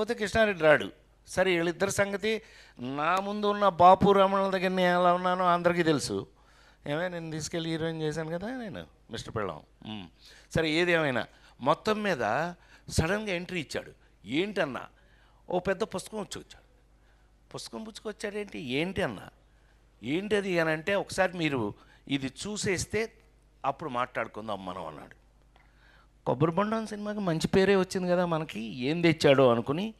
పోతే కృష్ణారెడ్డి రాడు. సరే వీళ్ళిద్దరి సంగతి నా ముందు ఉన్న బాపు రమణల దగ్గర నేను ఎలా ఉన్నానో అందరికీ తెలుసు. ఏమైనా నేను తీసుకెళ్ళి హీరోయిన్ చేశాను కదా నేను మిస్టర్ పెళ్ళం. సరే ఏది ఏమైనా. మొత్తం మీద సడన్గా ఎంట్రీ ఇచ్చాడు. ఏంటన్నా? ఓ పెద్ద పుస్తకం వచ్చి వచ్చాడు పుస్తకం పుచ్చుకొచ్చాడేంటి? ఏంటి అన్నా ఏంటి అది అని అంటే ఒకసారి మీరు ఇది చూసేస్తే అప్పుడు మాట్లాడుకుందాం మనం అన్నాడు. కొబ్బరి బొండం సినిమాకి మంచి పేరే వచ్చింది కదా మనకి ఏం తెచ్చాడో అనుకుని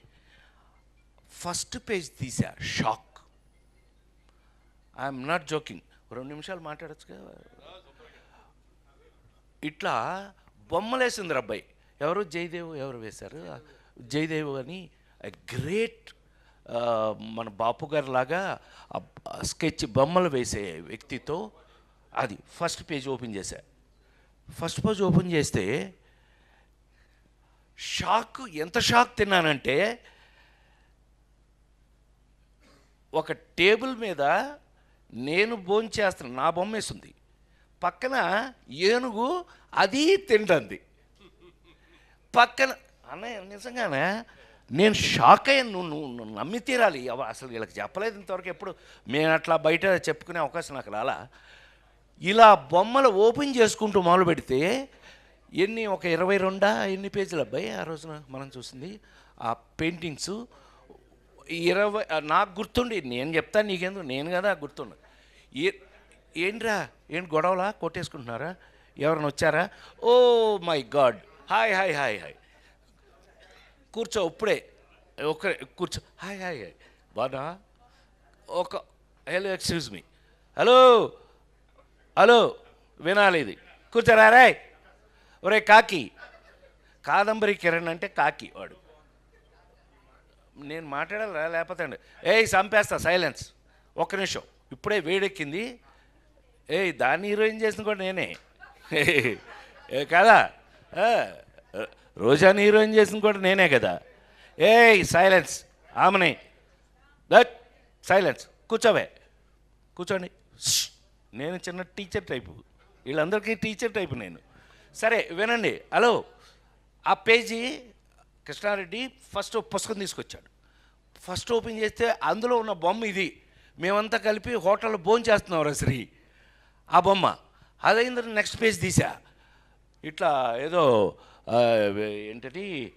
ఫస్ట్ పేజ్ తీసా షాక్. I'm not joking. రెండు నిమిషాలు మాట్లాడచ్చు కదా? ఇట్లా బొమ్మలేసింది అబ్బాయి. ఎవరు? జయదేవ్ ఎవరు వేశారు? జయదేవ్ అని గ్రేట్ మన బాపు గారి లాగా స్కెచ్ బొమ్మలు వేసే వ్యక్తితో అది ఫస్ట్ పేజ్ ఓపెన్ చేశా. ఫస్ట్ పేజ్ ఓపెన్ చేస్తే షాక్ ఎంత షాక్ తిన్నానంటే ఒక టేబుల్ మీద నేను భోంచేస్తున్నా నా బొమ్మ వేసింది పక్కన ఏనుగు అది తింటుంది. పక్కన అన్నయ్య నిజంగానే? నేను షాక్ అయ్యాను నువ్వు నువ్వు నమ్మి తీరాలి. అసలు వీళ్ళకి చెప్పలేదు ఇంతవరకు ఎప్పుడు. నేను అట్లా బయట చెప్పుకునే అవకాశం నాకు రాలా. ఇలా బొమ్మలు ఓపెన్ చేసుకుంటూ మొదలు పెడితే ఎన్ని ఒక ఇరవై రెండా? ఎన్ని పేజీలు? అబ్బాయి ఆ రోజున మనం చూసింది. ఆ పెయింటింగ్స్ ఇరవై నాకు గుర్తుండి నేను చెప్తాను నీకెందుకు? నేను కదా గుర్తుండ. ఏ- ఏంట్రా? ఏంటి గొడవలా? కొట్టేసుకుంటున్నారా? ఎవరైనా వచ్చారా? ఓ my god. Hi hi hi hi. కూర్చో ఇప్పుడే. ఒక కూర్చో. Hi hi hi. బాగా ఒక hello excuse me. Hello? Hello? వినాలి ఇది. కూర్చోరా రాయ్. ఒరే కాకి. కాదంబరి కిరణ్ అంటే కాకి వాడు. నేను మాట్లాడాలా లేకపోతే అండి. ఏయ్ చంపేస్తా. సైలెన్స్. ఒక్క నిమిషం. ఇప్పుడే వేడెక్కింది. ఏయ్ దాన్ని హీరోయిన్ చేసిన కూడా నేనే. ఏ కదా? రోజాని హీరోయిన్ చేసిన కూడా నేనే కదా. ఏయ్ సైలెన్స్. ఆమెనే. That silence. కూర్చోవే. కూర్చోండి. నేను చిన్న టీచర్ టైపు. వీళ్ళందరికీ టీచర్ టైపు నేను. సరే వినండి. హలో. ఆ పేజీ కృష్ణారెడ్డి ఫస్ట్ పుస్తకం తీసుకొచ్చాడు. ఫస్ట్ ఓపెన్ చేస్తే అందులో ఉన్న బొమ్మ ఇది. మేమంతా కలిపి హోటల్లో భోజనం చేస్తున్నాం శ్రీ. ఆ బొమ్మ. అదైన తర్వాత నెక్స్ట్ పేజ్ తీసా ఇట్లా ఏదో ఏంటది?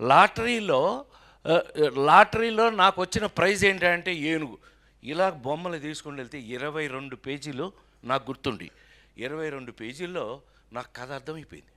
లాటరీలో లాటరీలో నాకు వచ్చిన ప్రైజ్ ఏంటంటే ఏనుగు. ఇలా బొమ్మలు తీసుకుని వెళ్తే ఇరవై రెండు పేజీలు నాకు గుర్తుండి. ఇరవై రెండు పేజీల్లో నాకు కథ అర్థమైపోయింది.